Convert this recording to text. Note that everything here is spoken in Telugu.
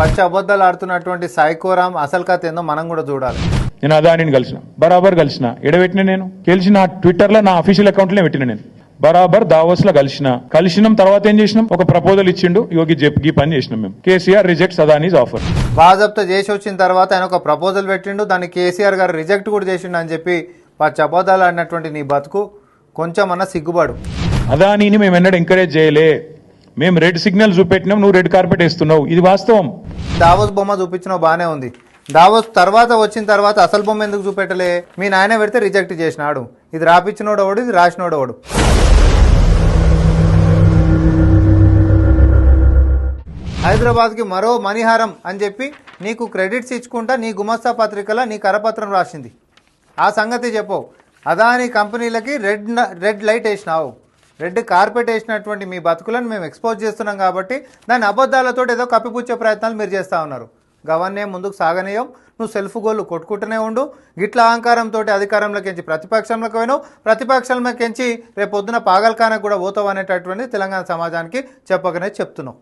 పచ్చి అబద్ధాలు ఆడుతున్నటువంటి సాయికోరాం అసలు కథ ఏందో మనం కూడా చూడాలి. నేను అదానిని కలిసిన బరాబర్ కలిసిన ఎడబెట్టిన నేను. గెలిచిన ట్విట్టర్లో నా అఫీషియల్ అకౌంట్లో పెట్టిన నేను. బరాబర్ దావోస్లో కలిసిన కలిసినాం తర్వాత ఏం చేసినాం? ఒక ప్రపోజల్ ఇచ్చిండు యోగి ఈ పని చేసినాం మేము. కేసీఆర్ రిజెక్ట్స్ అదానీస్ ఆఫర్ బాజప్తా చేసి వచ్చిన తర్వాత ఆయన ఒక ప్రపోజల్ పెట్టిండు దాన్ని కేసీఆర్ గారు రిజెక్ట్ కూడా చేసిండు అని చెప్పి పచ్చి అబద్ధాలు ఆడినటువంటి నీ బతుకు కొంచెం అన్న సిగ్గుపడు. అదానీని మేము ఎన్నడూ ఎంకరేజ్ చేయలే. మేము రెడ్ సిగ్నల్ చూపెట్టినాం నువ్వు రెడ్ కార్పెట్ వేస్తున్నావు. ఇది వాస్తవం. దావోస్ బొమ్మ చూపించినావు బాగానే ఉంది. దావోస్ తర్వాత వచ్చిన తర్వాత అసలు బొమ్మ ఎందుకు చూపెట్టలే? మీ నాయన పెడితే రిజెక్ట్ చేసినాడు. ఇది రాపిచ్చినోడు ఇది రాసినోడు హైదరాబాద్కి మరో మణిహారం అని చెప్పి నీకు క్రెడిట్స్ ఇచ్చుకుంటా నీ గుమస్తా పత్రికలో నీ కరపత్రం రాసింది. ఆ సంగతి చెప్పవు అదాని కంపెనీలకి రెడ్ రెడ్ లైట్ వేసినావు. రెడ్ కార్పెట్ వేసినటువంటి మీ బతుకులను మేము ఎక్స్పోజ్ చేస్తున్నాం కాబట్టి దాని అబద్ధాలతో ఏదో కప్పిపుచ్చే ప్రయత్నాలు మీరు చేస్తూ ఉన్నారు. గవర్నే ముందుకు సాగనీయం? నువ్వు సెల్ఫ్ గోళ్ళు కొట్టుకుంటూనే ఉండు. గిట్ల అహంకారంతో అధికారంలోకి ఎంచి ప్రతిపక్షంలోకి పోయినావు. ప్రతిపక్షంలోకి ఎంచి రేపొద్దున పొద్దున పాగల్కానకు కూడా పోతావు అనేటటువంటి తెలంగాణ సమాజానికి చెప్పకనే చెప్తున్నావు.